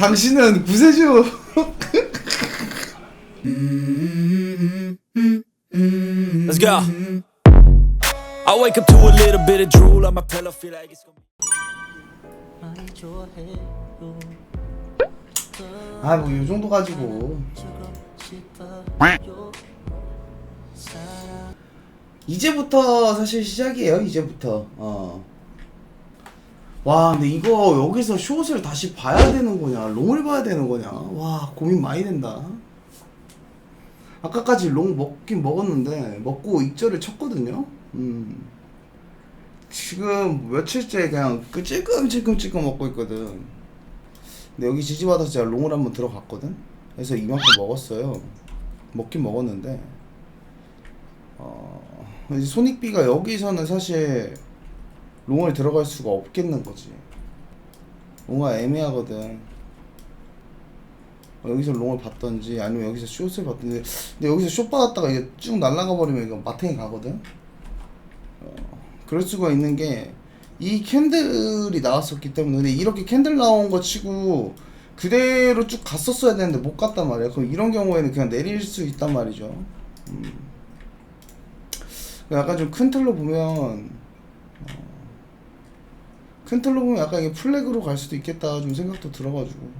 당신은 구세주. Let's go. I wake up to a little bit of drool on my pillow, feel like it's gonna be. 아, 뭐, 요 정도 가지고. 이제부터 사실 시작이에요, 이제부터. 어. 와, 근데 이거 여기서 숏을 다시 봐야 되는 거냐, 롱을 봐야 되는 거냐. 와, 고민 많이 된다. 아까까지 롱 먹긴 먹었는데, 먹고 익절을 쳤거든요? 음. 지금 며칠째 그냥 그 찔끔찔끔찔끔 먹고 있거든. 근데 여기 지지받아서 제가 롱을 한번 들어갔거든. 그래서 이만큼 먹었어요. 먹긴 먹었는데 어 손익비가 여기서는 사실 롱을 들어갈 수가 없겠는 거지. 뭔가 애매하거든. 어, 여기서 롱을 받던지 아니면 여기서 숏을 받던지 근데 여기서 숏 받았다가 이게 쭉 날아가 버리면 이거 마탱이 가거든. 어, 그럴 수가 있는 게 이 캔들이 나왔었기 때문에 근데 이렇게 캔들 나온 거 치고 그대로 쭉 갔었어야 되는데 못 갔단 말이야. 그럼 이런 경우에는 그냥 내릴 수 있단 말이죠. 음. 약간 좀 큰 틀로 보면 어, 큰 틀로 보면 약간 이게 플래그로 갈 수도 있겠다 좀 생각도 들어가지고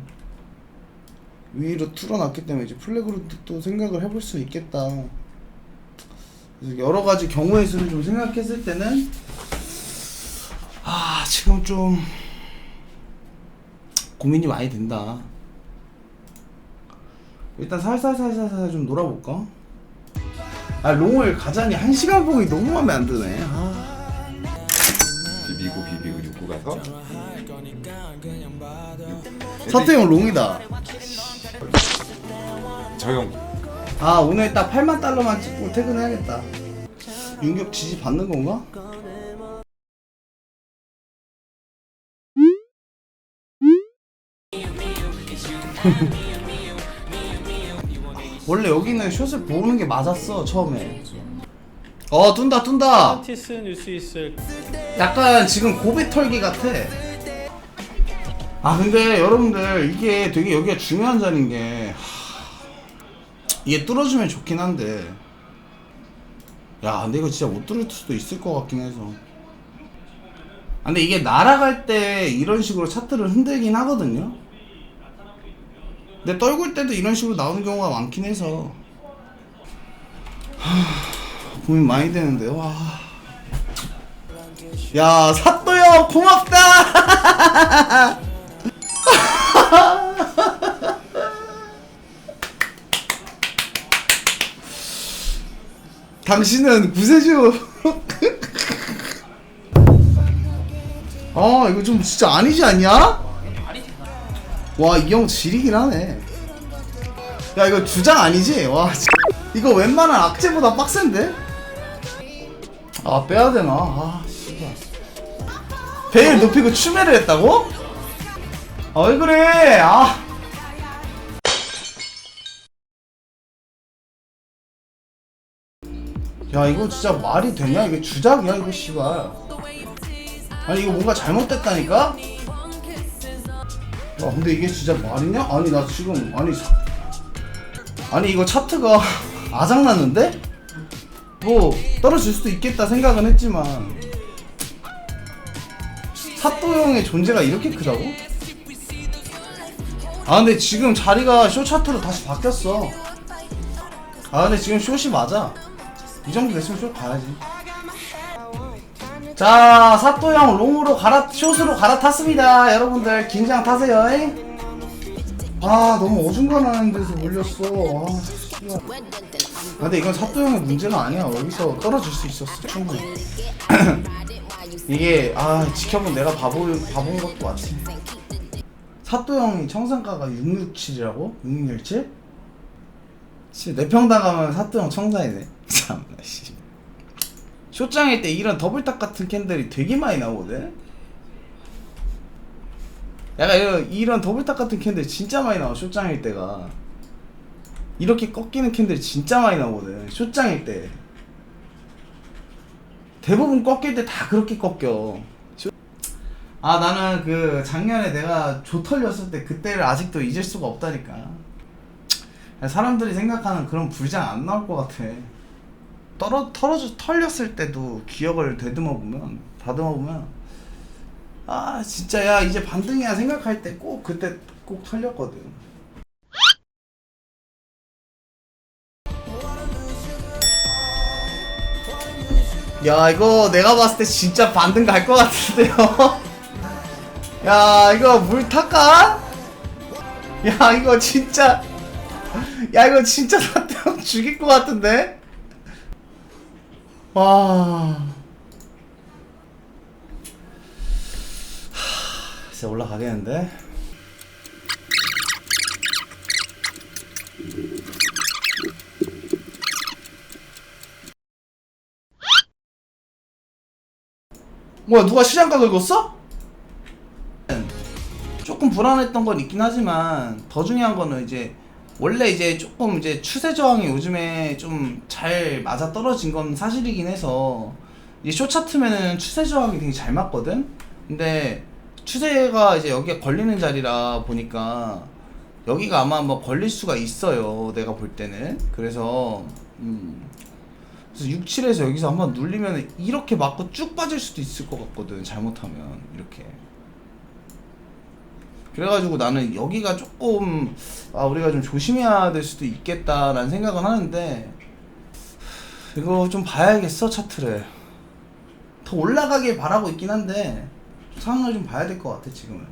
위로 틀어놨기 때문에 이제 플래그로 또 생각을 해볼 수 있겠다. 그래서 여러 가지 경우의 수를 좀 생각했을 때는 아 지금 좀 고민이 많이 된다. 일단 살살살살살 좀 놀아볼까? 아 롱을 가자니 한 시간 보기 너무 마음에 안 드네. 아. 가서 사태 형 롱이다. 저형 아 오늘 딱 8만 달러만 찍고 퇴근해야겠다. 윤격 지지 받는 건가? 원래 여기는 숏을 보는 게 맞았어 처음에. 어 둔다 둔다. 티스 수 있을 약간 지금 고비 털기 같아. 아 근데 여러분들 이게 되게 여기가 중요한 자리인 게 하, 이게 뚫어주면 좋긴 한데. 야 근데 이거 진짜 못 뚫을 수도 있을 것 같긴 해서. 아, 근데 이게 날아갈 때 이런 식으로 차트를 흔들긴 하거든요? 근데 떨굴 때도 이런 식으로 나오는 경우가 많긴 해서. 하, 고민 많이 되는데 와 야, 사또 형 고맙다. 당신은 구세주. 아, 이거 좀 진짜 아니지 않냐? 와, 이 형 지리긴 하네. 야, 이거 주장 아니지? 와, 진- 이거 웬만한 악재보다 빡센데? 아, 빼야 되나? 아. 베일 높이고 추매를 했다고? 아, 왜 그래? 아. 야, 이거 진짜 말이 되냐? 이게 주작이야, 이거 씨발. 아니, 이거 뭔가 잘못됐다니까? 야, 근데 이게 진짜 말이냐? 아니, 나 지금, 아니, 사- 아니, 이거 차트가 아작났는데? 뭐, 떨어질 수도 있겠다 생각은 했지만, 사또 형의 존재가 이렇게 크다고? 아 근데 지금 자리가 쇼 차트로 다시 바뀌었어. 아 근데 지금 숏이 맞아. 이 정도 됐으면 숏 가야지. 자 사또 형 롱으로 갈아 숏으로 갈아탔습니다. 여러분들 긴장 타세요 잉? 아 너무 어중간한 데서 몰렸어. 아. 아 근데 이건 사또 형의 문제가 아니야. 여기서 떨어질 수 있었어 충분히 이게 아 지켜본 내가 바보 바본 것도 맞지. 사또 형이 청산가가 667이라고? 6617? 씨, 내 평당 가면 사또 형 청산이네. 참나 씨. 쇼장일 때 이런 더블탑 같은 캔들이 되게 많이 나오거든. 약간 이런, 이런 더블탑 같은 캔들 진짜 많이 나와 쇼장일 때가. 이렇게 꺾이는 캔들이 진짜 많이 나오거든. 쇼장일 때. 대부분 꺾일 때 다 그렇게 꺾여. 아 나는 그 작년에 내가 조 털렸을 때 그때를 아직도 잊을 수가 없다니까. 사람들이 생각하는 그런 불장 안 나올 것 같아. 떨어 털어져 털렸을 때도 기억을 되듬어 보면 다듬어 보면 아 진짜 야 이제 반등이야 생각할 때 꼭 그때 꼭 털렸거든 야 이거 내가 봤을 때 진짜 반등 갈 것 같은데요? 야 이거 물 탈까? 야 이거 진짜 야 이거 진짜 나태형 죽일 것 같은데? 와. 하, 진짜 올라가겠는데 뭐야 누가 시장가 긁었어? 조금 불안했던 건 있긴 하지만 더 중요한 거는 이제 원래 이제 조금 이제 추세 저항이 요즘에 좀 잘 맞아 떨어진 건 사실이긴 해서 이제 쇼 차트면은 추세 저항이 되게 잘 맞거든. 근데 추세가 이제 여기에 걸리는 자리라 보니까 여기가 아마 뭐 걸릴 수가 있어요. 내가 볼 때는 그래서 음. 그래서 6, 7에서 여기서 한번 눌리면 이렇게 맞고 쭉 빠질 수도 있을 것 같거든. 잘못하면 이렇게. 그래가지고 나는 여기가 조금 아 우리가 좀 조심해야 될 수도 있겠다라는 생각은 하는데 이거 좀 봐야겠어 차트를 더 올라가길 바라고 있긴 한데 상황을 좀 봐야 될 것 같아 지금은